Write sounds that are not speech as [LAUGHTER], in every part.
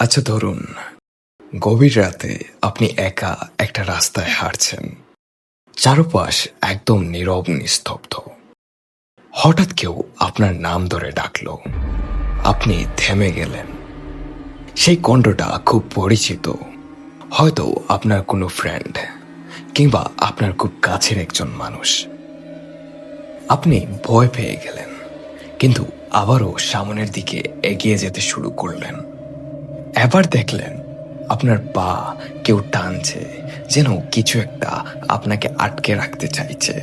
আচ্ছা ধরুন গভীর রাতে আপনি একা একটা রাস্তায় হাঁটছেন। চারপাশ একদম নীরব, নিস্তব্ধ। হঠাৎ কেউ আপনার নাম ধরে ডাকল। আপনি থেমে গেলেন। সেই কণ্ঠটা খুব পরিচিত। হয়তো আপনার কোনো ফ্রেন্ড কিংবা আপনার খুব কাছের একজন মানুষ। আপনি ভয় পেয়ে গেলেন, কিন্তু আবারও সামনের দিকে এগিয়ে যেতে শুরু করলেন। এবার দেখলেন আপনার পা কেউ টানছে যেন কিছু একটা আপনাকে আটকে রাখতে চাইছে।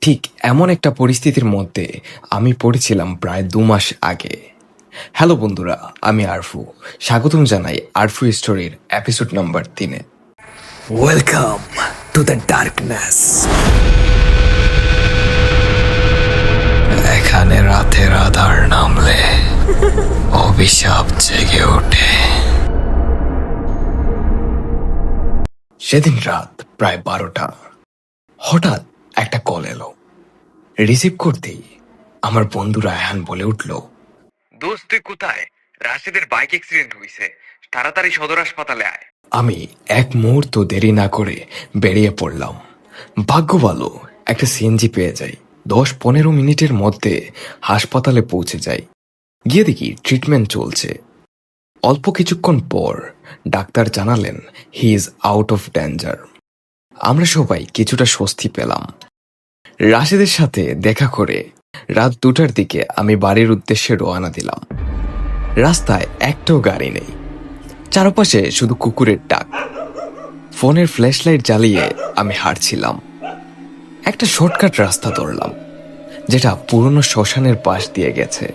ঠিক এমন একটা পরিস্থিতির মধ্যে আমি পড়েছিলাম প্রায় দু মাস আগে। হ্যালো বন্ধুরা আমি আরফু। স্বাগতম জানাই আরফু স্টোরির এপিসোড নাম্বার তিনে। ওয়েলকাম টু দ্য ডার্কনেস এখানে রাতের আধার নামলে। [LAUGHS] অভিশাপ জেগে ওঠে সেদিন রাত প্রায় বারোটা। হঠাৎ একটা কল এলো। রিসিভ করতেই আমার বন্ধু রায়হান বলে উঠল দোস্ত তুই কোথায়? রাশেদের বাইক অ্যাক্সিডেন্ট হয়েছে তাড়াতাড়ি সদর হাসপাতালে আয়। আমি এক মুহূর্ত দেরি না করে বেরিয়ে পড়লাম। ভাগ্য ভালো একটা সিএনজি পেয়ে যাই। দশ পনেরো মিনিটের মধ্যে হাসপাতালে পৌঁছে যাই। গিয়ে দেখি ট্রিটমেন্ট চলছে। অল্প কিছুক্ষণ পর ডাক্তার জানালেন he is out of danger আমরা সবাই কিছুটা স্বস্তি পেলাম। রাশেদের সাথে দেখা করে রাত দুটার দিকে আমি বাড়ির উদ্দেশ্যে রওনা দিলাম। রাস্তায় একটাও গাড়ি নেই। চারপাশে শুধু কুকুরের ডাক। ফোনের ফ্ল্যাশলাইট জ্বালিয়ে আমি হাঁটছিলাম। একটা শর্টকাট রাস্তা ধরলাম। যেটা পুরনো শ্মশানের পাশ দিয়ে গেছে।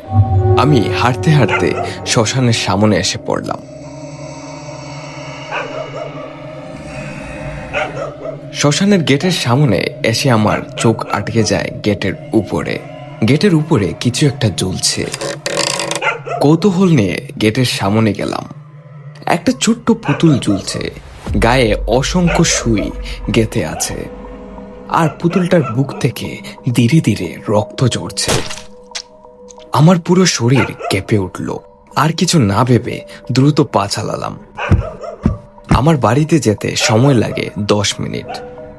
আমি হাঁটতে হাঁটতে শ্মশানের সামনে এসে পড়লাম। শ্মশানের গেটের সামনে এসে আমার চোখ আটকে যায় গেটের উপরে। গেটের উপরে কিছু একটা জ্বলছে। কৌতূহল নিয়ে গেটের সামনে গেলাম। একটা ছোট্ট পুতুল ঝুলছে গায়ে অসংখ্য সুই গেথে আছে। আর পুতুলটার বুক থেকে ধীরে ধীরে রক্ত ঝরছে। আমার পুরো শরীর কেঁপে উঠল। আর কিছু না ভেবে দ্রুত পা চালালাম। আমার বাড়িতে যেতে সময় লাগে দশ মিনিট।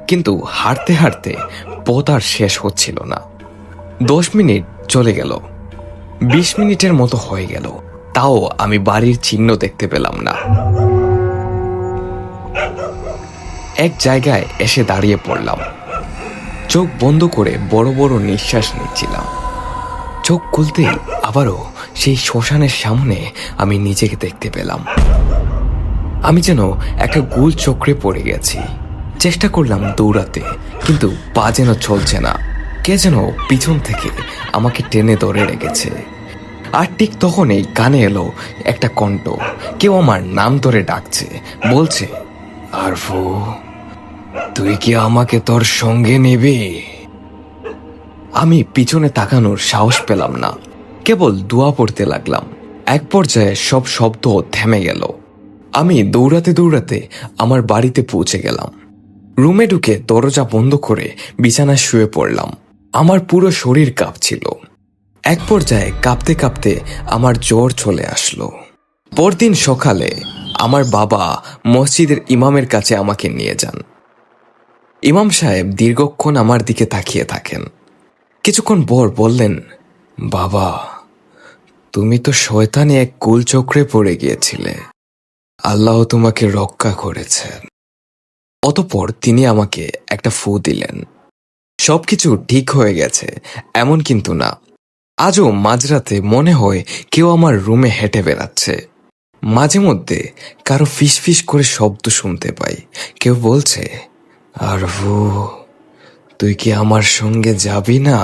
কিন্তু হাঁটতে হাঁটতে পথ আর শেষ হচ্ছিল না। দশ মিনিট চলে গেল। বিশ মিনিটের মতো হয়ে গেল। তাও আমি বাড়ির চিহ্ন দেখতে পেলাম না। এক জায়গায় এসে দাঁড়িয়ে পড়লাম। চোখ বন্ধ করে বড় বড় নিঃশ্বাস নিচ্ছিলাম। চোখ খুলতেই আবারও সেই শ্মশানের সামনে আমি নিজেকে দেখতে পেলাম। আমি যেন একটা গোল চক্রে পড়ে গেছি। চেষ্টা করলাম দৌড়াতে, কিন্তু পা যেন চলছে না। কে যেন পিছন থেকে আমাকে টেনে ধরে রেখেছে। আর ঠিক তখনই কানে এলো একটা কণ্ঠ। কেউ আমার নাম ধরে ডাকছে, বলছে আরফু তুই কি আমাকে তোর সঙ্গে নিবি? আমি পিছনে তাকানোর সাহস পেলাম না। কেবল দোয়া পড়তে লাগলাম। এক পর্যায়ে সব শব্দ থেমে গেল। আমি দৌড়াতে দৌড়াতে আমার বাড়িতে পৌঁছে গেলাম। রুমে ঢুকে দরজা বন্ধ করে বিছানায় শুয়ে পড়লাম। আমার পুরো শরীর কাঁপছিল। এক পর্যায়ে কাঁপতে কাঁপতে আমার জ্বর চলে আসলো। পরদিন সকালে আমার বাবা মসজিদের ইমামের কাছে আমাকে নিয়ে যান। ইমাম সাহেব দীর্ঘক্ষণ আমার দিকে তাকিয়ে থাকেন। কিছুক্ষণ পর বললেন, বাবা, তুমি তো শয়তানি এক কুলচক্রে পড়ে গিয়েছিলে। আল্লাহ তোমাকে রক্ষা করেছেন অতপর তিনি আমাকে একটা ফু দিলেন। সবকিছু ঠিক হয়ে গেছে, এমন কিন্তু না। আজও মাঝরাতে মনে হয় কেউ আমার রুমে হেঁটে বেড়াচ্ছে। মাঝে মধ্যে কারও ফিস ফিস করে শব্দ শুনতে পাই। কেউ বলছে আর ভু তুই কি আমার সঙ্গে যাবি না?